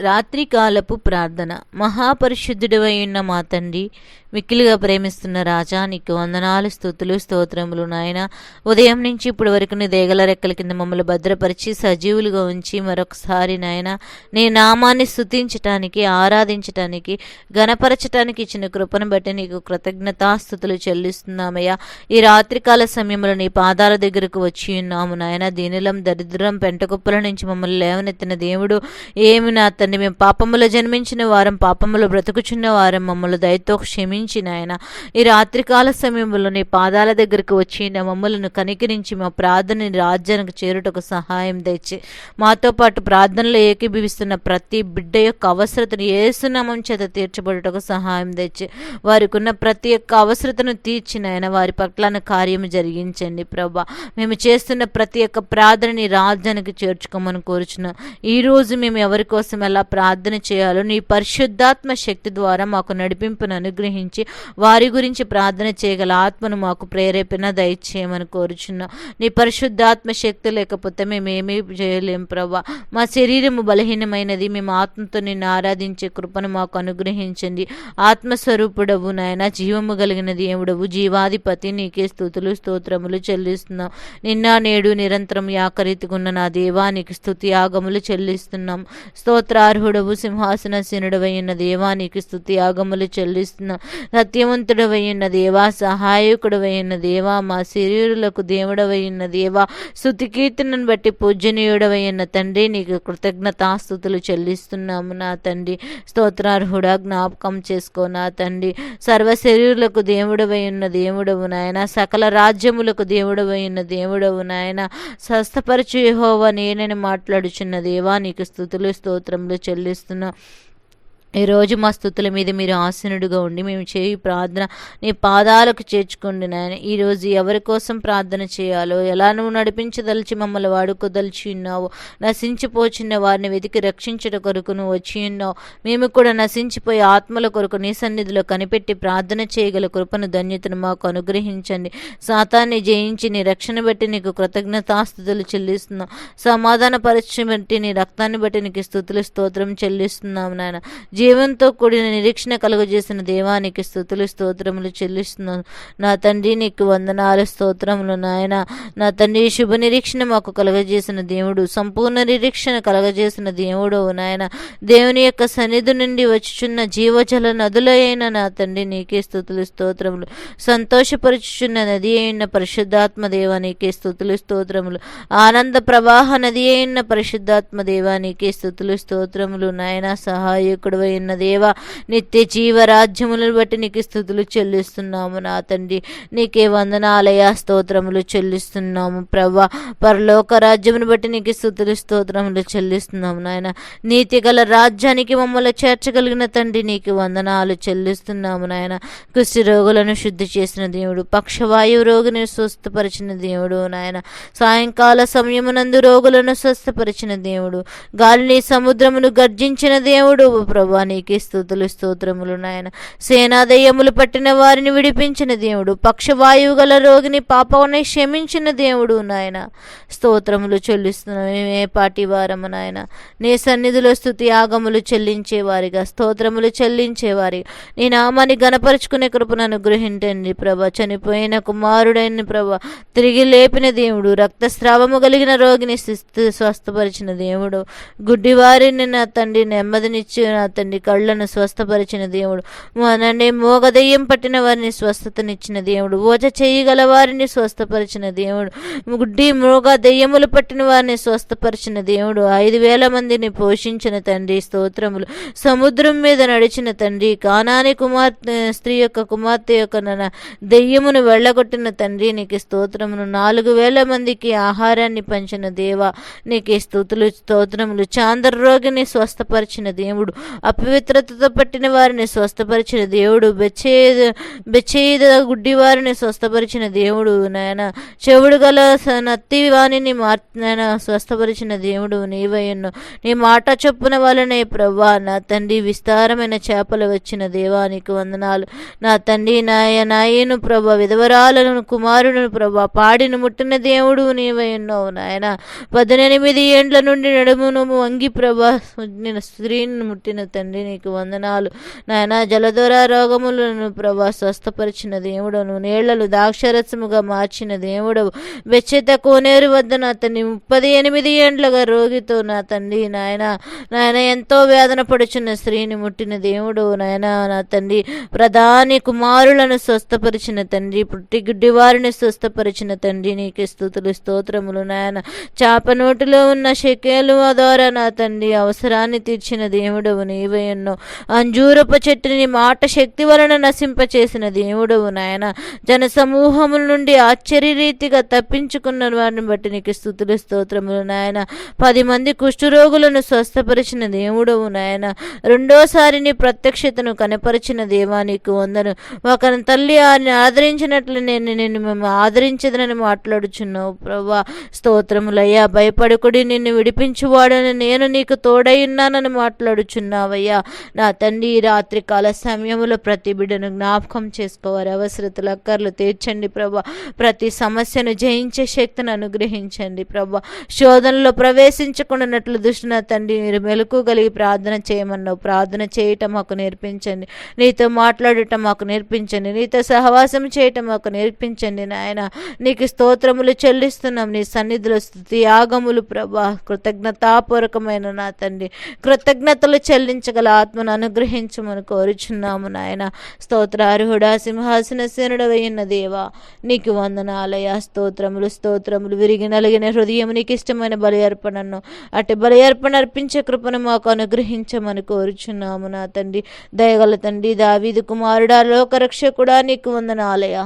రాత్రికాలపు ప్రార్థన. మహాపరిశుద్ధుడవై మా తండ్రి మిక్కిలిగా ప్రేమిస్తున్న రాజా నీకు వందనాలు స్థుతులు స్తోత్రములు నాయన. ఉదయం నుంచి ఇప్పుడు వరకు నీ దేగల రెక్కల కింద మమ్మల్ని భద్రపరిచి సజీవులుగా ఉంచి మరొకసారి నాయన నీ నామాన్ని స్థుతించటానికి ఆరాధించటానికి గణపరచటానికి ఇచ్చిన కృపను బట్టి నీకు కృతజ్ఞతాస్థుతులు చెల్లిస్తున్నామయ్యా. ఈ రాత్రికాల సమయంలో నీ పాదాల దగ్గరకు వచ్చి ఉన్నాము నాయన. దీనిలం దరిద్రం పెంటకుప్పల నుంచి మమ్మల్ని లేవనెత్తిన దేవుడు ఏమి నా తండ్రి మేము పాపములో జన్మించిన వారం పాపములో బ్రతుకుచున్న వారం మమ్మల్ని దయతో క్షమించి నాయన. ఈ రాత్రికాల సమయంలో నీ పాదాల దగ్గరకు వచ్చి నా మమ్మలను కనికరించి మా ప్రార్థన రాజ్యానికి చేరుటకు సహాయం తెచ్చి మాతో పాటు ప్రార్థనలో ఏకీభవిస్తున్న ప్రతి బిడ్డ యొక్క అవసరతను ఏసునామం చేత తీర్చబడుటకు సహాయం తెచ్చి వారికి ఉన్న ప్రతి ఒక్క అవసరతను తీర్చిన ఆయన వారి పట్ల కార్యం జరిగించండి ప్రభా. మేము చేస్తున్న ప్రతి ఒక్క ప్రార్థనని రాజ్యానికి చేర్చుకోమని కోరుచున్నాం. ఈరోజు మేము ఎవరి కోసం ఎలా ప్రార్థన చేయాలో నీ పరిశుద్ధాత్మ శక్తి ద్వారా మాకు నడిపింపును అనుగ్రహించి వారి గురించి ప్రార్థన చేయగల ఆత్మను మాకు ప్రేరేపణ దయచేయమని కోరుచున్నాం. నీ పరిశుద్ధాత్మ శక్తి లేకపోతే మేమేమీ చేయలేం ప్రభా. మా శరీరము బలహీనమైనది మేము ఆత్మతో నిన్ను ఆరాధించే కృపను మాకు అనుగ్రహించండి. ఆత్మస్వరూపుడవు నాయన జీవము కలిగిన దేవుడవు జీవాధిపతి నీకే స్థుతులు స్తోత్రములు చెల్లిస్తున్నాం. నిన్న నేడు నిరంతరం యాకరీతికున్న నా దేవానికి స్థుతి యాగములు చెల్లిస్తున్నాం. సింహాసన సింహాసనసీనుడవైన దేవానికి స్థుతి ఆగములు చెల్లిస్తున్న సత్యవంతుడవైన దేవా సహాయకుడవైన దేవా మా శరీరులకు దేవుడవైన దేవా స్థుతి కీర్తనను బట్టి పూజనీయుడవైన తండ్రి నీకు కృతజ్ఞతాస్థుతులు చెల్లిస్తున్నాము నా తండ్రి. స్తోత్రార్హుడా జ్ఞాపకం చేసుకో నా తండ్రి. సర్వ శరీరులకు దేవుడవై ఉన్న దేవుడవు నాయన సకల రాజ్యములకు దేవుడవై ఉన్న దేవుడవు నాయన స్వస్థపరచు హోవా నేనని మాట్లాడుచున్న దేవా నీకు స్థుతులు స్తోత్రములు చెల్లిస్తున్నా ఈరోజు మా స్థుతుల మీద మీరు ఆసనుడుగా ఉండి మేము చేయి ప్రార్థన నీ పాదాలకు చేర్చుకోండి నాయన. ఈరోజు ఎవరి కోసం ప్రార్థన చేయాలో ఎలా నువ్వు నడిపించదలిచి మమ్మల్ని వాడుకోదలిచి ఉన్నావు నశించిపోచున్న వారిని వెతికి రక్షించట కొరకు నువ్వు వచ్చి ఉన్నావు. మేము కూడా నశించిపోయి ఆత్మల కొరకు నీ సన్నిధిలో కనిపెట్టి ప్రార్థన చేయగల కృపను ధన్యతను మాకు అనుగ్రహించండి. సాతాన్ని జయించి నీ రక్షణ బట్టి నీకు కృతజ్ఞతాస్థుతులు చెల్లిస్తున్నాం. సమాధాన పరీక్ష బట్టి నీ రక్తాన్ని బట్టి నీకు స్థుతులు స్తోత్రం చెల్లిస్తున్నాం నాయన. జీవంతో కూడిన నిరీక్షణ కలుగజేసిన దేవానికి స్థుతులు స్తోత్రములు చెల్లిస్తున్నాను. నా తండ్రి నీకు వందనాలు స్తోత్రములు నాయన. నా తండ్రి శుభ నిరీక్షణ మాకు కలుగజేసిన దేవుడు. సంపూర్ణ నిరీక్షణ కలుగజేసిన దేవుడు నాయన. దేవుని యొక్క సన్నిధి నుండి వచ్చుచున్న జీవజల నదులైన నా తండ్రి నీకే స్థుతులు స్తోత్రములు. సంతోషపరుచుచున్న నది అయిన పరిశుద్ధాత్మ దేవ నీకే స్థుతులు స్తోత్రములు. ఆనంద ప్రవాహ నది అయిన పరిశుద్ధాత్మ దేవ నీకే స్థుతులు స్తోత్రములు నాయన. సహాయకుడు అయిన దేవా నిత్య జీవరాజ్యములను బట్టి నీకు స్థుతులు చెల్లిస్తున్నాము నా తండ్రి. నీకే వందనాలయ స్తోత్రములు చెల్లిస్తున్నాము ప్రభా పరలోక రాజ్యమును బట్టి నీకు స్థుతులు స్తోత్రములు చెల్లిస్తున్నాము నాయన. నీతి గల రాజ్యానికి మమ్మల్ని చేర్చగలిగిన తండ్రి నీకు వందనాలు చెల్లిస్తున్నాము నాయన. కుష్టి రోగులను శుద్ధి చేసిన దేవుడు పక్షవాయువు రోగిని స్వస్థపరిచిన దేవుడు నాయన. సాయంకాల సమయమునందు రోగులను స్వస్థపరిచిన దేవుడు గాలిని సముద్రమును గర్జించిన దేవుడు ప్రభా నీకే స్థుతులు స్తోత్రములు నాయన. సేనాదయ్యములు పట్టిన వారిని విడిపించిన దేవుడు పక్షవాయువు గల రోగిని పాపని క్షమించిన దేవుడు నాయన. స్తోత్రములు చెల్లిస్తున్నాం ఏ పాటి వారము నాయన. నీ సన్నిధిలో స్థుతి యాగములు చెల్లించేవారిగా స్తోత్రములు చెల్లించేవారిగా నీ నామాన్ని గణపరుచుకునే కృపను అనుగ్రహించండి ప్రభ. చనిపోయిన కుమారుడైన ప్రభ తిరిగి లేపిన దేవుడు రక్తస్రావము కలిగిన రోగిని స్వస్థపరిచిన దేవుడు. గుడ్డివారిని నా తండ్రి నెమ్మదినిచ్చి నా తండ్రి కళ్ళను స్వస్థపరిచిన దేవుడు. మనని మోగదయ్యం పట్టిన వారిని స్వస్థతనిచ్చిన దేవుడు. ఓజ చేయగల వారిని స్వస్థపరిచిన దేవుడు. గుడ్డి మృగ దెయ్యములు పట్టిన వారిని స్వస్థపరిచిన దేవుడు. ఐదు వేల మందిని పోషించిన తండ్రి స్తోత్రములు. సముద్రం మీద నడిచిన తండ్రి కానాని కుమార్తె స్త్రీ యొక్క కుమార్తె యొక్క నన దెయ్యమును వెళ్ళగొట్టిన తండ్రి నీకు స్తోత్రమును నాలుగు వేల మందికి ఆహారాన్ని పంచిన దేవ నీకే స్థుతులు స్తోత్రములు. చాంద్ర రోగిని స్వస్థపరిచిన దేవుడు. అపవిత్రతతో పట్టిన వారిని స్వస్థపరిచిన దేవుడు బెచ్చేద బెచ్చేద గుడ్డి వారిని స్వస్థపరిచిన దేవుడు నాయన చెవుడు గల స- నత్తి వాణిని మార్ నాయన స్వస్థపరిచిన దేవుడు నీవయ్యను. నీ మాట చొప్పున వలనే ప్రభా నా తండ్రి విస్తారమైన చేపలు వచ్చిన దేవానికి వందనాలు. నా తండ్రి నాయ నాయను ప్రభ విధవరాలను కుమారులను ప్రభ పాడిని ముట్టిన దేవుడు నీవయ్యున్నావు నాయన. పద్దెనిమిది ఏండ్ల నుండి నడుమును వంగి ప్రభ నేను స్త్రీని ముట్టిన తండ్రి నీకు వందనాలు. నాయన జలదొర రోగములను ప్రభా స్వస్థపరిచిన దేవుడను నీళ్ళలు దాక్షరసముగా మార్చిన దేవుడవు. వెచ్చెత కోనేరు వద్ద నా తండ్రి ముప్పది ఎనిమిది ఏండ్లుగా రోగితో నా తండ్రి నాయన నాయన ఎంతో వేదన పడుచున్న స్త్రీని ముట్టిన దేవుడు నాయన నా తండ్రి. ప్రధాని కుమారులను స్వస్థపరిచిన తండ్రి పుట్టి గుడ్డి వారిని స్వస్థపరిచిన తండ్రి నీకు స్థుతులు స్తోత్రములు నాయన. చాప నోటిలో ఉన్న శకేలు ద్వారా నా తండ్రి అవసరాన్ని తీర్చిన దేవుడవు నీవే. ఎన్నో అంజూరపు చెట్టుని మాట శక్తి వలన నశింపచేసిన దేవుడవు నాయన. జన సమూహముల నుండి ఆశ్చర్యరీతిగా తప్పించుకున్న వారిని బట్టి నీకు స్థుతులు స్తోత్రములు నాయన. పది మంది కుష్ఠరోగులను స్వస్థపరిచిన దేవుడవు నాయన. రెండోసారి నీ ప్రత్యక్షతను కనపరిచిన దేవా నీకు వందను. ఒకరి తల్లి ఆయన ఆదరించినట్లు నేను నిన్ను మేము ఆదరించదనని మాట్లాడుచున్నావు ప్రభా స్తోత్రములయ్యా భయపడుకుడి నిన్ను విడిపించువాడని నేను నీకు తోడై ఉన్నానని మాట్లాడుచున్నావయ్యా. నా తండ్రి రాత్రికాల సమయంలో ప్రతి బిడ్డను జ్ఞాపకం చేసుకోవారు. అవసరతలు అక్కర్లు తీర్చండి ప్రభా. ప్రతి సమస్యను జయించే శక్తిని అనుగ్రహించండి ప్రభా. శోధనలో ప్రవేశించకుండానట్లు దృష్టి నా తండ్రి మీరు మెలకు కలిగి ప్రార్థన చేయమన్నావు. ప్రార్థన చేయటం మాకు నేర్పించండి. నీతో మాట్లాడటం మాకు నేర్పించండి. నీతో సహవాసం చేయటం మాకు నేర్పించండి నాయన. నీకు స్తోత్రములు చెల్లిస్తున్నాం. నీ సన్నిధిలో స్థుతి యాగములు ప్రభా. కృతజ్ఞతాపూర్వకమైన నా తండ్రి. కృతజ్ఞతలు చెల్లించ చెల్లించగల ఆత్మను అనుగ్రహించమని కోరుచున్నాము నాయన. స్తోత్రార్హుడా సింహాసన సేనుడవైన దేవా నీకు వందనాలయ స్తోత్రములు స్తోత్రములు విరిగి నలిగిన హృదయం నీకు ఇష్టమైన బలి అర్పణను అటు బలి అర్పణ అర్పించే కృపను మాకు అనుగ్రహించమని కోరుచున్నాము నా తండ్రి. దయగల తండ్రి దావీదు కుమారుడా లోకరక్షకుడా నీకు వందనాలయ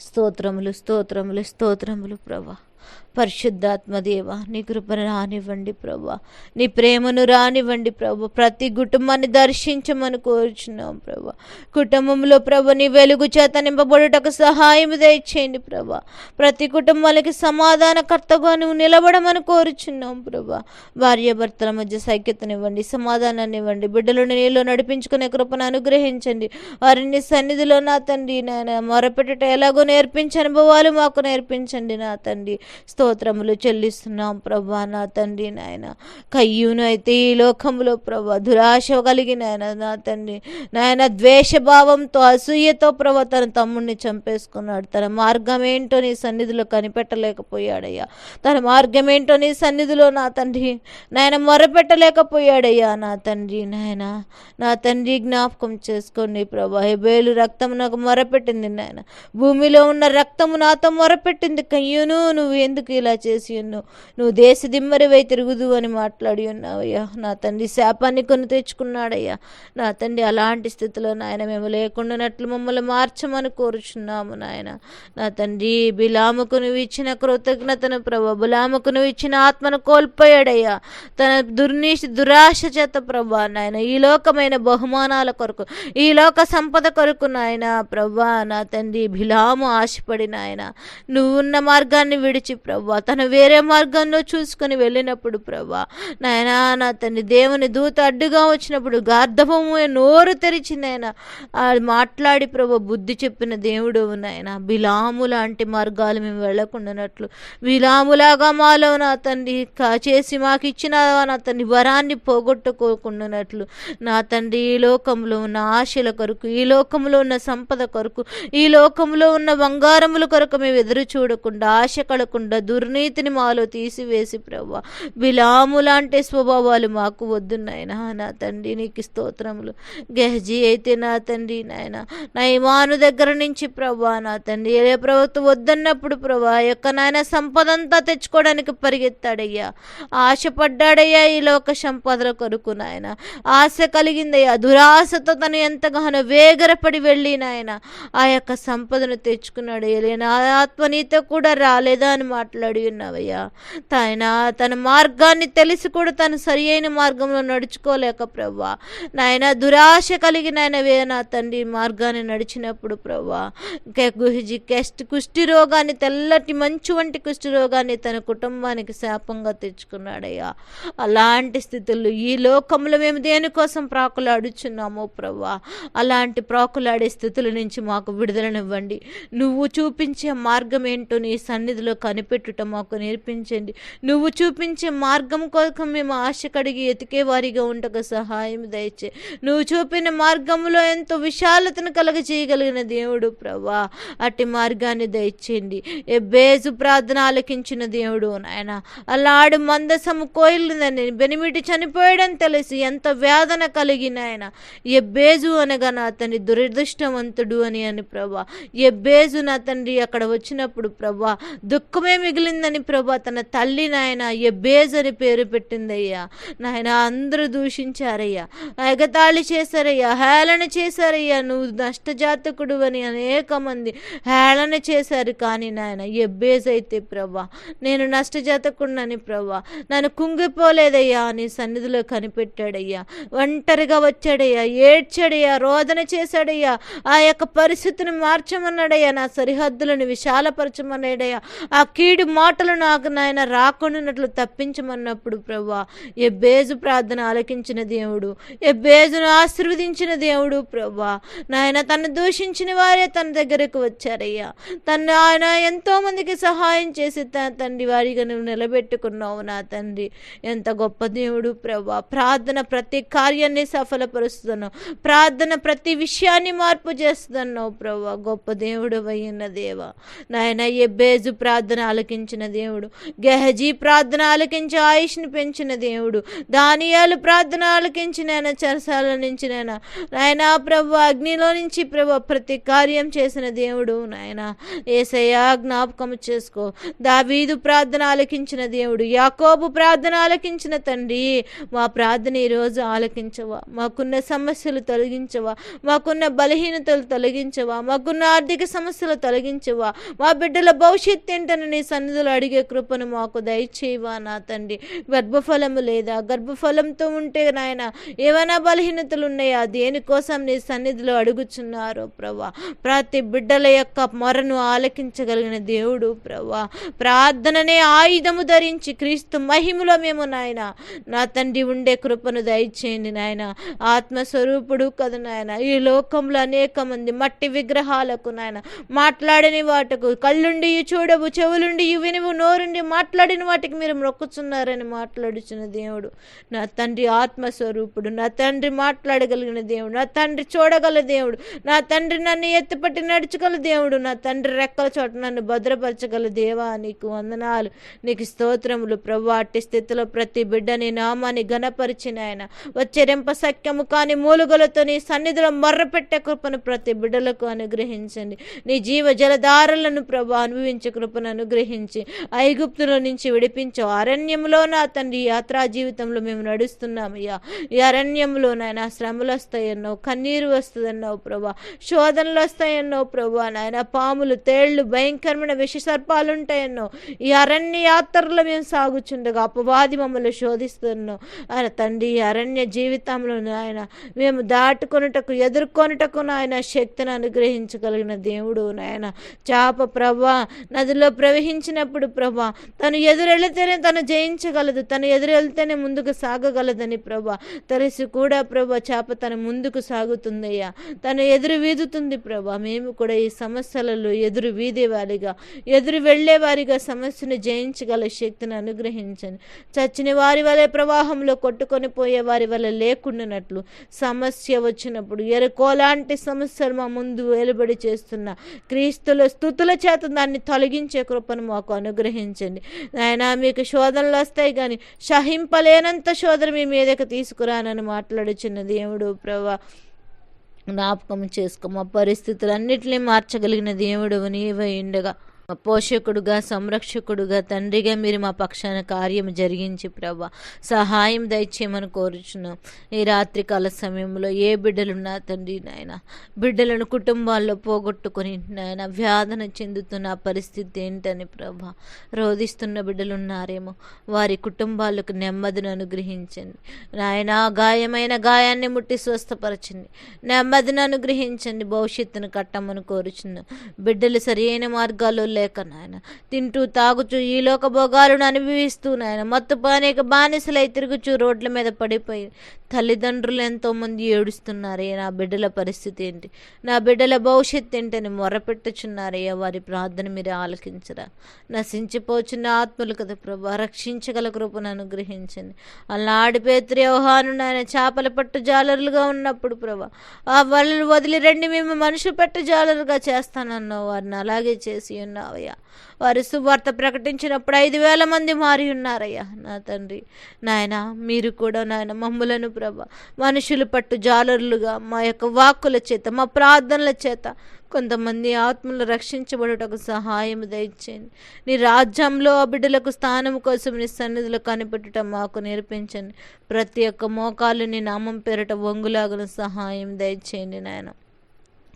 స్తోత్రములు స్తోత్రములు స్తోత్రములు ప్రభా. పరిశుద్ధాత్మదేవ నీ కృపను రానివ్వండి ప్రభా. నీ ప్రేమను రానివ్వండి ప్రభు. ప్రతి కుటుంబాన్ని దర్శించమని కోరుచున్నాం ప్రభా. కుటుంబంలో ప్రభు నీ వెలుగు చేత నింపబడుటకు సహాయం దయచేయండి ప్రభా. ప్రతి కుటుంబాలకి సమాధానకర్తగా నువ్వు నిలబడమని కోరుచున్నాం ప్రభా. భార్య భర్తల మధ్య సైక్యతనివ్వండి సమాధానాన్ని ఇవ్వండి బిడ్డలను నీలో నడిపించుకునే కృపను అనుగ్రహించండి. వారిని సన్నిధిలో నా తండ్రి నాయన మొరపెట్టుట ఎలాగో నేర్పించే అనుభవాలు మాకు నేర్పించండి నా తండ్రి. స్తోత్రములు చెల్లిస్తున్నాం ప్రభా నా తండ్రి నాయన. కయ్యూను అయితే ఈ లోకంలో ప్రభా. దురాశ కలిగిన ఆయన నా తండ్రి. నాయన ద్వేషభావంతో అసూయతో ప్రభా తన తమ్ముడిని చంపేసుకున్నాడు. తన మార్గం ఏంటో నీ సన్నిధిలో కనిపెట్టలేకపోయాడయ్యా. తన మార్గం ఏంటో నీ సన్నిధిలో నా తండ్రి నాయన మొరపెట్టలేకపోయాడయ్యా నా తండ్రి నాయన. నా తండ్రి జ్ఞాపకం చేసుకోండి ప్రభా. హెబేలు రక్తం నాకు మొరపెట్టింది నాయన. భూమిలో ఉన్న రక్తము నాతో మొరపెట్టింది. కయ్యూను నువ్వు ఎందుకు ఇలా చేసి ఉన్నావు నువ్వు దేశ దిమ్మరివై తిరుగుదు అని మాట్లాడి ఉన్నావయ్యా. నా తండ్రి శాపాన్ని కొని తెచ్చుకున్నాడయ్యా. నా తండ్రి అలాంటి స్థితిలో నాయన మేము లేకుండానట్లు మమ్మల్ని మార్చమని కోరుచున్నాము నాయన. నా తండ్రి బిలాముకు నువ్వు ఇచ్చిన కృతజ్ఞతను ప్రభా బిలాముకు నువ్వు ఇచ్చిన ఆత్మను కోల్పోయాడయ్యా. తన దుర్నీష్ దురాశ చేత ప్రభా నాయన ఈ లోకమైన బహుమానాల కొరకు ఈ లోక సంపద కొరకు నాయన ప్రభా నా తండ్రి బిలాము ఆశపడి నాయన నువ్వున్న మార్గాన్ని విడిచి ప్రభు తను వేరే మార్గంలో చూసుకొని వెళ్ళినప్పుడు ప్రభా. నాయనా నా తండ్రి దేవుని దూత అడ్డుగా వచ్చినప్పుడు గార్ధవము నోరు తెరిచిందైనా అది మాట్లాడి ప్రభా బుద్ధి చెప్పిన దేవుడు నాయన బిలాము లాంటి మార్గాలు మేము వెళ్ళకుండానట్లు బిలాములాగా మాలో నా తండ్రి చేసి మాకు ఇచ్చిన నా తండ్రి వరాన్ని పోగొట్టుకోకుండానట్లు నా తండ్రి ఈ లోకంలో ఉన్న ఆశల కొరకు ఈ లోకంలో ఉన్న సంపద కొరకు ఈ లోకంలో ఉన్న బంగారముల కొరకు మేము ఎదురు చూడకుండా ఆశ కడకుండా దుర్నీతిని మాలో తీసివేసి ప్రభా. బిలాము లాంటి స్వభావాలు మాకు వద్దు నాయన. నా తండ్రి నీకు స్తోత్రములు. గెహజీ అయితే నా తండ్రి నాయన. నైమాను దగ్గర నుంచి ప్రభా నా తండ్రి. ఏ ప్రభుత్వం వద్దన్నప్పుడు ప్రభా యొక్క నాయన సంపదంతా తెచ్చుకోవడానికి పరిగెత్తాడయ్యా. ఆశపడ్డాడయ్యా ఈ లోక సంపదల కొరకు నాయన. ఆశ కలిగిందయ్యా. దురాశతో తను ఎంతగానో వేగరపడి వెళ్ళి నాయన ఆ యొక్క సంపదను తెచ్చుకున్నాడు. ఏలైనా ఆత్మనీత ఆత్మ నీతో కూడా రాలేదా అని మాట్లాడి ఉన్నావయ్యా తాయన తన మార్గాన్ని తెలిసి కూడా తను సరి అయిన మార్గంలో నడుచుకోలేక ప్రవ్వా. నాయన దురాశ కలిగిన ఆయనవే నా తండ్రి మార్గాన్ని నడిచినప్పుడు ప్రవ్వా. గుహిజీ కెస్ట్ కుష్టి రోగాన్ని తెల్లటి మంచు వంటి కుష్టి రోగాన్ని తన కుటుంబానికి శాపంగా తెచ్చుకున్నాడయ్యా. అలాంటి స్థితుల్లో ఈ లోకంలో మేము దేనికోసం ప్రాకులాడుచున్నామో ప్రవ్వా. అలాంటి ప్రాకులాడే స్థితుల నుంచి మాకు విడుదలనివ్వండి. నువ్వు చూపించే మార్గం ఏంటో నీ సన్నిధిలో కనిపెట్టుట మాకు నేర్పించండి. నువ్వు చూపించే మార్గం కోసం మేము ఆశ కడిగి ఎతికే వారిగా ఉండక సహాయం దయచే. నువ్వు చూపిన మార్గంలో ఎంతో విశాలతను కలగజేయగలిగిన దేవుడు ప్రభా అట్టి మార్గాన్ని దయచేయండి. బేజు ప్రార్థన ఆలకించిన దేవుడు నాయన అలాడు మందసము కోయిలిందని బెనిమిటి చనిపోయాడని తెలిసి ఎంత వేదన కలిగిన ఆయన. బేజు అనగా నా తండ్రి దురదృష్టవంతుడు అని అని ప్రభా. ఏ బేజు నా తండ్రి అక్కడ వచ్చినప్పుడు ప్రభా దుఃఖమే మిగిలిందని ప్రభా తన తల్లి నాయన ఎబ్బేజు అని పేరు పెట్టిందయ్యా. నాయన అందరూ దూషించారయ్యా. ఎగతాళి చేశారయ్యా. హేళన చేశారయ్యా. నువ్వు నష్టజాతకుడు అని అనేక మంది హేళన చేశారు. కానీ నాయన ఎబ్బేజ్ అయితే ప్రభా నేను నష్టజాతకుడినని ప్రభా నన్ను కుంగిపోలేదయ్యా అని సన్నిధిలో కనిపెట్టాడయ్యా. ఒంటరిగా వచ్చాడయ్యా. ఏడ్చాడయ్యా. రోదన చేశాడయ్యా. ఆ యొక్క పరిస్థితిని మార్చమన్నాడయ్యా. నా సరిహద్దులను విశాలపరచమన్నాడయ్యా. ఆ కీడు మాటలు నాకు నాయన రాకుండానట్లు తప్పించమన్నప్పుడు ప్రభా బేజు ప్రార్థన ఆలకించిన దేవుడు ఏ బేజును ఆశీర్వదించిన దేవుడు ప్రభా నాయన తను దూషించిన వారే తన దగ్గరకు వచ్చారయ్యా. తను ఆయన ఎంతో మందికి సహాయం చేసి తన తండ్రి వారిగా నువ్వు నిలబెట్టుకున్నావు నా తండ్రి. ఎంత గొప్ప దేవుడు ప్రభా ప్రార్థన ప్రతి కార్యాన్ని సఫలపరుస్తున్నావు ప్రార్థన ప్రతి విషయాన్ని మార్పు చేస్తున్నావు ప్రభా గొప్ప దేవుడు అయిన దేవ. నాయన ఏ బేజు ప్రార్థన ఆలకి ఆలకించిన దేవుడు. గెహజీ ప్రార్థన ఆలకించి ఆయుష్ని పెంచిన దేవుడు. దానియాలు ప్రార్థన ఆలకించిన చరసాల నుంచి నాయన నాయన ప్రభు అగ్నిలో నుంచి ప్రభు ప్రతి కార్యం చేసిన దేవుడు నాయన. ఏసయ్యా జ్ఞాపకం చేసుకో. దావీదు ప్రార్థన ఆలకించిన దేవుడు. యాకోబు ప్రార్థన ఆలకించిన తండ్రి మా ప్రార్థన ఈరోజు ఆలకించవా. మాకున్న సమస్యలు తొలగించవా. మాకున్న బలహీనతలు తొలగించవా. మాకున్న ఆర్థిక సమస్యలు తొలగించవా. మా బిడ్డల భవిష్యత్ ఏంటని నీ సన్నిధులు అడిగే కృపను మాకు దయచేయవా నా తండ్రి. గర్భఫలము లేదా? గర్భఫలంతో ఉంటే నాయన ఏమైనా బలహీనతలు ఉన్నాయా? దేనికోసం నీ సన్నిధిలో అడుగుచున్నారో ప్రభా ప్రతి బిడ్డల యొక్క మొరను ఆలకించగలిగిన దేవుడు ప్రభా ప్రార్థననే ఆయుధము ధరించి క్రీస్తు మహిమలో మేము నాయన నా తండ్రి ఉండే కృపను దయచేయండి నాయన. ఆత్మస్వరూపుడు కదా నాయన. ఈ లోకంలో అనేక మంది మట్టి విగ్రహాలకు నాయన మాట్లాడని వాటకు కళ్ళుండి చూడవు చెవులుండి వినివు నోరుండి మాట్లాడిన వాటికి మీరు మొక్కుచున్నారని మాట్లాడుచున్న దేవుడు. నా తండ్రి ఆత్మస్వరూపుడు నా తండ్రి మాట్లాడగలిగిన దేవుడు నా తండ్రి చూడగల దేవుడు నా తండ్రి నన్ను ఎత్తిపట్టి నడుచుగల దేవుడు నా తండ్రి రెక్కల చోట నన్ను భద్రపరచగల దేవా నీకు వందనాలు నీకు స్తోత్రములు. ప్రభు అట్టి స్థితిలో ప్రతి బిడ్డ నీ నామాన్ని గణపరిచిన ఆయన. వచ్చే రెంప సఖ్యము కాని మూలుగలతో నీ సన్నిధిలో మర్రపెట్టే కృపను ప్రతి బిడ్డలకు అనుగ్రహించండి. నీ జీవ జలధారలను ప్రభు అనుభవించే కృపను అనుగ్రహించి ఐగుప్తులో నుంచి విడిపించావు. అరణ్యంలో నా తండ్రి యాత్రా జీవితంలో మేము నడుస్తున్నామయ్యా ఈ అరణ్యంలో నాయన శ్రమలు వస్తాయన్నావు కన్నీరు వస్తుందన్నావు ప్రభా. శోధనలు వస్తాయన్నావు ప్రభా. నాయన పాములు తేళ్ళు భయంకరమైన విషసర్పాలు ఉంటాయన్నో. ఉంటాయన్నావు ఈ అరణ్య యాత్రలో మేము సాగుచుండగా అపవాది మమ్మల్ని శోధిస్తున్నావు ఆయన తండ్రి అరణ్య జీవితంలో నాయన మేము దాటుకొనుటకు ఎదుర్కొనుటకు నాయన శక్తిని అనుగ్రహించగలిగిన దేవుడు నాయన. చాప ప్రభా నదిలో జయించినప్పుడు ప్రభా తను ఎదురెళ్తేనే తను జయించగలదు తను ఎదురెళ్తేనే ముందుకు సాగగలదని ప్రభా. తెలిసి కూడా ప్రభా చేప తన ముందుకు సాగుతుందయ్యా. తను ఎదురు వీదుతుంది ప్రభా. మేము కూడా ఈ సమస్యలలో ఎదురు వీదేవారిగా ఎదురు వెళ్ళేవారిగా సమస్యను జయించగల శక్తిని అనుగ్రహించండి. చచ్చిన వారి వలె ప్రవాహంలో కొట్టుకొని పోయే వారి వల్ల లేకుండానట్లు సమస్య వచ్చినప్పుడు ఎరుకోలాంటి సమస్యలు మా ముందు వెలుబడి చేస్తున్న క్రీస్తుల స్థుతుల చేత దాన్ని తొలగించే కృపను మాకు అనుగ్రహించండి. ఆయన మీకు శోధనలు వస్తాయి కానీ సహింపలేనంత శోధన మీ మీదకి తీసుకురానని మాట్లాడుచున్న దేవుడు ప్రభా జ్ఞాపకం చేసుకో. మా పరిస్థితులన్నిటినీ మార్చగలిగిన దేవుడు నీవై ఉండగా. పోషకుడుగా సంరక్షకుడుగా తండ్రిగా మీరు మా పక్షాన కార్యం జరిగించి ప్రభా సహాయం దయచేయమని కోరుచున్నాం. ఈ రాత్రికాల సమయంలో ఏ బిడ్డలున్నా తండ్రి నాయన బిడ్డలను కుటుంబాల్లో పోగొట్టుకుని నాయన వ్యాధన చెందుతున్న పరిస్థితి ఏంటని ప్రభా రోధిస్తున్న బిడ్డలున్నారేమో వారి కుటుంబాలకు నెమ్మదిని అనుగ్రహించండి. నాయన గాయమైన గాయాన్ని ముట్టి స్వస్థపరచండి. నెమ్మదిని అనుగ్రహించండి భవిష్యత్తును కట్టమని కోరుచున్నాం. బిడ్డలు సరైన మార్గాల్లో లేక నాయన. తింటూ తాగుచూ ఈ లోక భోగాలను అనుభవిస్తూ నాయన. మత్తు పానీక బానిసలై తిరుగుచూ రోడ్ల మీద పడిపోయి తల్లిదండ్రులు ఎంతోమంది ఏడుస్తున్నారే నా బిడ్డల పరిస్థితి ఏంటి? నా బిడ్డల భవిష్యత్తు ఏంటని మొరపెట్టుచున్నారయ్యా వారి ప్రార్థన మీరు ఆలకించరా? నశించిపోచున్న ఆత్మలు కదా ప్రభా రక్షించగల కృపను అనుగ్రహించండి. అలనాడు పేత్రి వ్యవహాను నాయన చేపల పట్టు జాలరులుగా ఉన్నప్పుడు ప్రభా ఆ వలలు వదిలి రండి మేము మనుషులు పెట్టు జాలరుగా చేస్తానన్నావు వారిని అలాగే చేసి ఉన్నావయ్యా. వారు సువార్త ప్రకటించినప్పుడు ఐదు వేల మంది మారి ఉన్నారయ్యా నా తండ్రి. నాయన మీరు కూడా నాయన మమ్ములను ప్రభ మనుషులు పట్టు జాలరులుగా మా యొక్క వాక్కుల చేత మా ప్రార్థనల చేత కొంతమంది ఆత్మలు రక్షించబడుటకు సహాయం దయచేయండి. నీ రాజ్యంలో ఆ బిడ్డలకు స్థానం కోసం నీ సన్నిధిలో కనిపెట్టుట మాకు నేర్పించండి. ప్రతి ఒక్క మోకాలు నీ నామం పేరట వంగులాగల సహాయం దయచేయండి నాయన.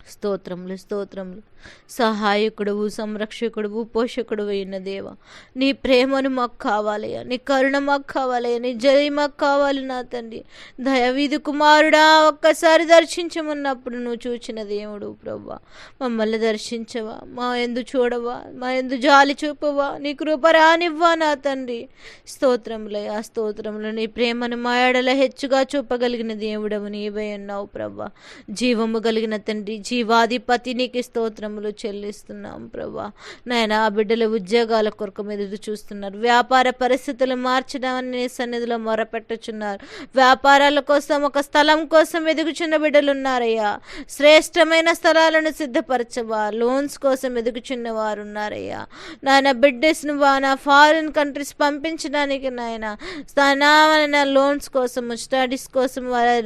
స్తోత్రములు స్తోత్రములు. సహాయకుడువు సంరక్షకుడువు పోషకుడు అయిన దేవ. నీ ప్రేమను మాకు కావాలయ్యా. నీ కరుణ మాకు కావాలయ్యా. నీ జయ మాకు కావాలి నా తండ్రి. దయవీధి కుమారుడా ఒక్కసారి దర్శించమన్నప్పుడు నువ్వు చూచిన దేవుడు ప్రభా మమ్మల్ని దర్శించవా. మా ఎందు చూడవా. మా ఎందు జాలి చూపవా. నీ కృప రానివ్వా నా తండ్రి. స్తోత్రములయ్యా స్తోత్రములు నీ ప్రేమను మా ఎడల హెచ్చుగా చూపగలిగిన దేవుడవు నీవై ఉన్నావు ప్రభా జీవము కలిగిన తండ్రి జీవాధిపతి నీకు స్తోత్రం. వందనములు చెల్లిస్తున్నాం ప్రభా. నాయన ఆ బిడ్డల ఉద్యోగాల కొరకు మీద ఎదురు చూస్తున్నారు. వ్యాపార పరిస్థితులు మార్చడాన్ని సన్నిధిలో మొరపెట్టుచున్నారు. వ్యాపారాల కోసం ఒక స్థలం కోసం ఎదుగుచున్న బిడ్డలు ఉన్నారయ్యా. శ్రేష్టమైన స్థలాలను సిద్ధపరచవా. లోన్స్ కోసం ఎదుగుచున్న వారు ఉన్నారయ్యా. నాయన బిడ్డెస్ను నా ఫారిన్ కంట్రీస్ పంపించడానికి నాయన స్థానామైన లోన్స్ కోసం స్టడీస్ కోసం వారి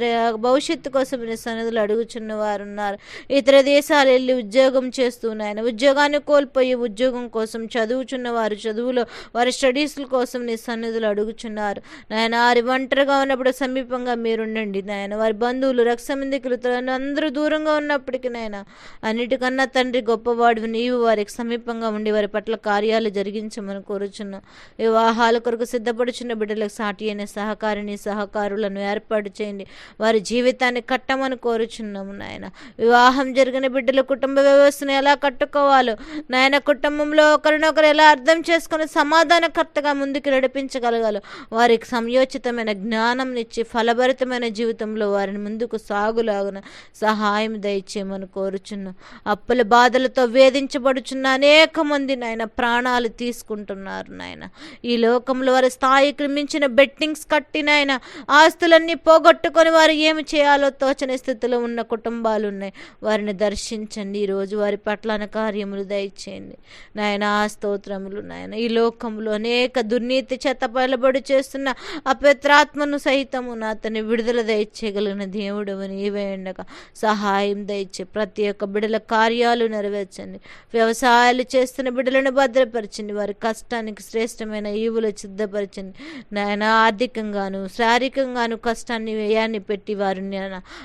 భవిష్యత్తు కోసం సన్నిధులు అడుగుచున్న వారు ఉన్నారు. ఇతర దేశాలు వెళ్ళి ఉద్యోగం చేస్తూ నాయన ఉద్యోగాన్ని కోల్పోయి ఉద్యోగం కోసం చదువుచున్న వారు చదువులో వారి స్టడీస్ల కోసం నీ సన్నిధులు అడుగుచున్నారు. నాయన వారి ఒంటరిగా ఉన్నప్పుడు సమీపంగా మీరుండండి నాయన. వారి బంధువులు రక్షమందికులు అందరూ దూరంగా ఉన్నప్పటికీ నాయన అన్నిటికన్నా తండ్రి గొప్పవాడు నీవు వారికి సమీపంగా ఉండి వారి పట్ల కార్యాలు జరిగించమని కోరుచున్నాం వివాహాల కొరకు సిద్ధపడుచున్న బిడ్డలకు సాటి అయిన సహకారిని సహకారులను ఏర్పాటు చేయండి. వారి జీవితాన్ని కట్టమని కోరుచున్నాము నాయన. వివాహం జరిగిన బిడ్డల కుటుంబ వ్యవస్థ వ్యవస్థను ఎలా కట్టుకోవాలో నాయన కుటుంబంలో ఒకరినొకరు ఎలా అర్థం చేసుకుని సమాధానకర్తగా ముందుకు నడిపించగలగాలో వారికి సంయోచితమైన జ్ఞానం ఇచ్చి ఫలభరితమైన జీవితంలో వారిని ముందుకు సాగులాగున సహాయం దయచేయమని కోరుచున్నాం. అప్పుల బాధలతో వేధించబడుచున్న అనేక మంది నాయన ప్రాణాలు తీసుకుంటున్నారు నాయన. ఈ లోకంలో వారి స్థాయికి మించిన బెట్టింగ్స్ కట్టి నాయన ఆస్తులన్నీ పోగొట్టుకొని వారు ఏమి చేయాలో తోచని స్థితిలో ఉన్న కుటుంబాలు ఉన్నాయి. వారిని దర్శించండి. ఈరోజు వారి పట్ల కార్యములు దయచేయండి. నాయన ఆ స్తోత్రములు నాయన. ఈ లోకంలో అనేక దుర్నీతి చేత పలబడి చేస్తున్న అపవిత్రాత్మను సహితము నా అతని విడుదల దయచేయగలిగిన దేవుడు నీవే ఉండగా సహాయం దయచే ప్రతి ఒక్క బిడల కార్యాలు నెరవేర్చండి. వ్యవసాయాలు చేస్తున్న బిడ్డలను భద్రపరచండి. వారి కష్టానికి శ్రేష్టమైన ఈవులు సిద్ధపరచండి. నాయన ఆర్థికంగాను శారీరకంగాను కష్టాన్ని వ్యయాన్ని పెట్టి వారిని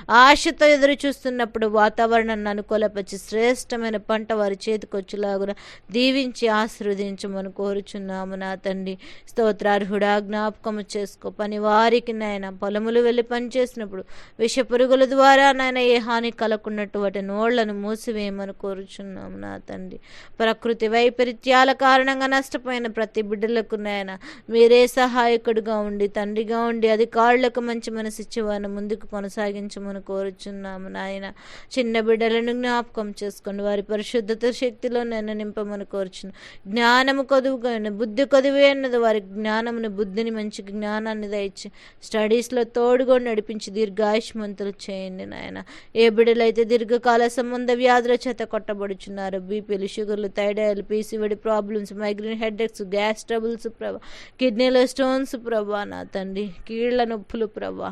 ఆశతో ఎదురు చూస్తున్నప్పుడు వాతావరణాన్ని అనుకూలపరిచి శ్రేష్టమైన పంట వారి చేతికొచ్చేలాగున దీవించి ఆశీర్వదించమని కోరుచున్నాము నా తండ్రి. స్తోత్రార్హుడా జ్ఞాపకము చేసుకో. పని వారికి నాయన పొలములు వెళ్ళి పనిచేసినప్పుడు విష పురుగుల ద్వారా నాయన ఏ హాని కలగకున్నట్టు వాటి నోళ్ళను మూసివేయమని కోరుచున్నాము నా తండ్రి. ప్రకృతి వైపరీత్యాల కారణంగా నష్టపోయిన ప్రతి బిడ్డలకు నాయన మీరే సహాయకుడిగా ఉండి తండ్రిగా ఉండి అధికారులకు మంచి మనసు ఇచ్చేవారిని ముందుకు కొనసాగించమని కోరుచున్నాము నాయన. చిన్న బిడ్డలను జ్ఞాపకం చేసుకోండి. వారి పరిశుద్ధత శక్తిలో నన్ను నింపమని కోరుచును. జ్ఞానము కొదువుగా బుద్ధి కొదువే అన్నది వారి జ్ఞానమును బుద్ధిని మంచి జ్ఞానాన్ని దయచి. స్టడీస్లో తోడుగా నడిపించి దీర్ఘాయుష్మంతులు చేయండి నాయన. ఏ బిడ్డలైతే దీర్ఘకాల సంబంధ వ్యాధుల చేత కొట్టబడుచున్నారు బీపీలు షుగర్లు thyroid PCOD problems migraine headaches gas troubles ప్రభా కిడ్నీలో స్టోన్స్ ప్రభా నా తండ్రి. కీళ్ళ నొప్పులు ప్రభా.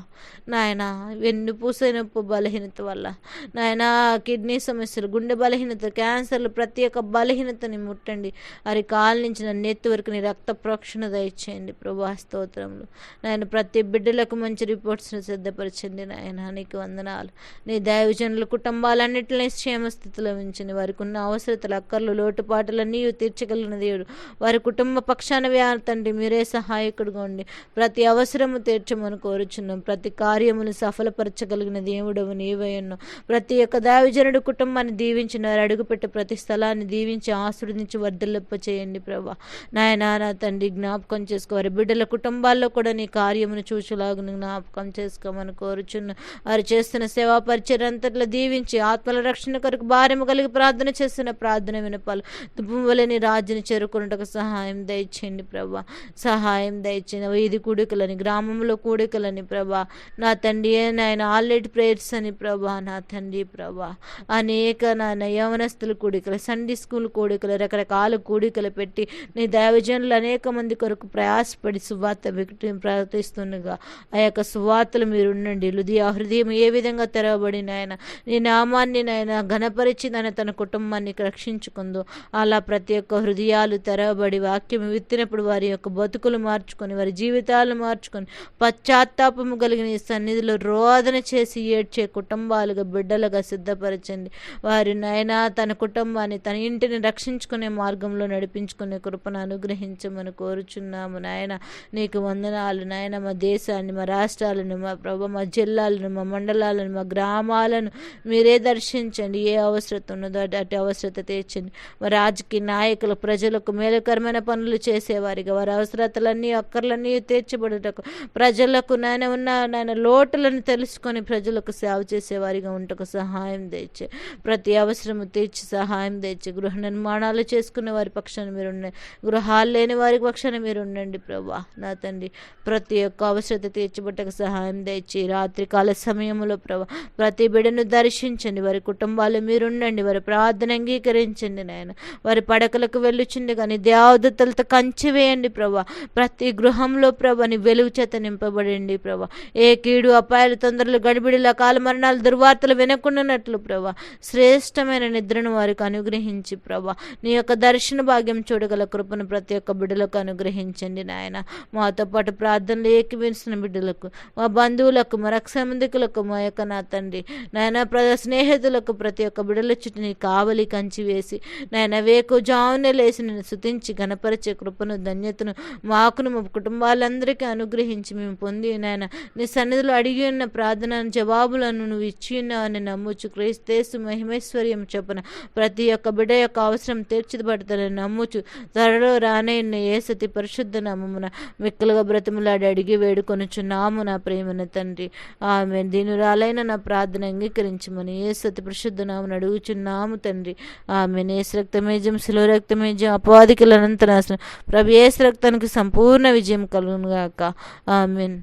నాయన వెన్నుపూస నొప్పు బలహీనత వల్ల. నాయన కిడ్నీ సమస్యలు గుండె బలహీన బలహీనత క్యాన్సర్లు ప్రతి ఒక్క బలహీనతని ముట్టండి. వారి కాలు నుంచి నా నెత్తి వరకు నీ రక్త ప్రోక్షణ దయచేయండి. ప్రభా స్తోత్రములు. నాయన ప్రతి బిడ్డలకు మంచి రిపోర్ట్స్ను సిద్ధపరచండి నాయన. నీకు వందనాలు. నీ దైవజనుల కుటుంబాలన్నింటినీ క్షేమ స్థితిలో ఉంచండి. వారికి ఉన్న అవసరతలు అక్కర్లు లోటుపాటులన్నీ తీర్చగలిగిన దేవుడు. వారి కుటుంబ పక్షాన వ్యాధి తండ్రి మీరే సహాయకుడుగా ఉండి ప్రతి అవసరము తీర్చమని కోరుచున్నాం. ప్రతి కార్యమును సఫలపరచగలిగిన దేవుడవు నీవై ఉన్నావు. ప్రతి ఒక్క దైవజనుడు కుటుంబాన్ని దీవించిన ఉన్నారు. అడుగుపెట్టే ప్రతి స్థలాన్ని దీవించి ఆశీర్వదించి వర్ధలింప చేయండి ప్రభా. నాయన నా తండ్రి జ్ఞాపకం చేసుకోవారి బిడ్డల కుటుంబాల్లో కూడా నీ కార్యమును చూసేలాగా జ్ఞాపకం చేసుకోమని కోరుచున్న. వారు చేస్తున్న సేవా పరిచయం అంతట్లో దీవించి ఆత్మల రక్షణ కొరకు భార్యము కలిగి ప్రార్థన చేస్తున్న ప్రార్థన వినపాలు. దుబ్బువలని రాజుని చేరుకున్నటకు సహాయం దయచేయండి ప్రభా. సహాయం దయచేయండి. వీధి కూడికలని గ్రామంలో కూడికలని ప్రభా. నా తండ్రి నాయన ఆల్రెడీ ప్రేయర్స్ అని ప్రభా నా తండ్రి ప్రభా. అనేక నాయన యవనస్తుల కూడికలు సండే స్కూల్ కూడికలు రకరకాల కూడికలు పెట్టి నీ దైవజనులు అనేక మంది కొరకు ప్రయాసపడి సువార్త వికటి ప్రవర్తిస్తుండగా ఆ యొక్క సువార్తలు మీరు ఉండండి. హృదయ హృదయం ఏ విధంగా తెరవబడిన ఆయన నీ నామాన్ని నాయన ఘనపరిచి నాయన తన కుటుంబాన్ని రక్షించుకుందో అలా ప్రతి ఒక్క హృదయాలు తెరవబడి వాక్యం విత్తినప్పుడు వారి యొక్క బతుకులు మార్చుకొని వారి జీవితాలు మార్చుకొని పశ్చాత్తాపము కలిగిన ఈ సన్నిధిలో రోదన చేసి ఏడ్చే కుటుంబాలుగా బిడ్డలుగా సిద్ధపరచండి. వారి నాయన తన కుటుంబాన్ని తన ఇంటిని రక్షించుకునే మార్గంలో నడిపించుకునే కృపను అనుగ్రహించమని కోరుచున్నాము నాయన. నీకు వందనాలు నాయన. మా దేశాన్ని మా రాష్ట్రాలను మా ప్రభు మా జిల్లాలను మా మండలాలను మా గ్రామాలను మీరే దర్శించండి. ఏ అవసరత ఉన్నదో అటు- అవసరత తీర్చండి. మా రాజకీయ నాయకులు ప్రజలకు మేలుకరమైన పనులు చేసేవారిగా వారి అవసరతలన్నీ అక్కర్లన్నీ తీర్చబడుటకు ప్రజలకు నాయన ఉన్న నాయన లోటులను తెలుసుకొని ప్రజలకు సేవ చేసేవారిగా ఉంటకు సహాయం తెచ్చే ప్రతి అవసరం అవసరము తీర్చి సహాయం తెచ్చి గృహ నిర్మాణాలు చేసుకునే వారి పక్షాన మీరు ఉండండి గృహాలు లేని వారి పక్షాన మీరు ఉండండి ప్రభా. నా తండ్రి ప్రతి ఒక్క అవసరత తీర్చబట్టకు సహాయం తెచ్చి రాత్రికాల సమయంలో ప్రభా ప్రతి బిడను దర్శించండి. వారి కుటుంబాలు మీరుండండి. వారి ప్రార్థన అంగీకరించండి నాయన. వారి పడకలకు వెళ్ళుచుండి కానీ దేవదత్తలతో కంచి వేయండి ప్రభా. ప్రతి గృహంలో ప్రభని వెలుగు చేత నింపబడండి ప్రభా. ఏ కీడు అపాయాలు తొందరలు గడిబిడిల కాల మరణాలు దుర్వార్తలు వినకుండానట్లు ప్రభా. శ్రేష్టమైన నిద్రను వారికి అనుగ్రహించి ప్రభా. నీ యొక్క దర్శన భాగ్యం చూడగల కృపను ప్రతి ఒక్క బిడ్డలకు అనుగ్రహించండి నాయన. మాతో పాటు ప్రార్థనలు ఏకీవించిన బిడ్డలకు మా బంధువులకు మా రక్ష సంబంధికులకు మా యొక్క నా తండ్రి. నాయన ప్ర స్నేహితులకు ప్రతి ఒక్క బిడ్డల చుట్టూ నీ కావలి కంచి వేసి నాయన వేకు జామునే లేచి నేను శుతించి గణపరిచే కృపను ధన్యతను మాకును మా కుటుంబాలందరికీ అనుగ్రహించి మేము పొంది నాయన నీ సన్నిధిలో అడిగి ఉన్న ప్రార్థన జవాబులను నువ్వు ఇచ్చి ఉన్నావని నమ్ముచు క్రీస్తేసు మహిమేశ్వర్యం చొప్పున ప్రతి ఒక్క బిడ్డ యొక్క అవసరం తీర్చిబడతారని నమ్ముచు త్వరలో రానయ్యన్న ఏ సతి పరిశుద్ధ నామమున మిక్కలుగా బ్రతిములాడి అడిగి వేడుకొనుచున్నాము నా ప్రేమన తండ్రి. ఆమె దీనురాలైన నా ప్రార్థన అంగీకరించమని ఏ సతి పరిశుద్ధ నామను అడుగుచున్నాము తండ్రి. ఆమె ఏసు రక్తమేజం శిలో రక్తమేజం అపవాదికల అనంతనాశనం ప్రభు ఏసు రక్తానికి సంపూర్ణ విజయం కలుగునుగాక. ఆమెన్.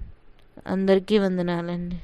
అందరికీ వందనాలండి.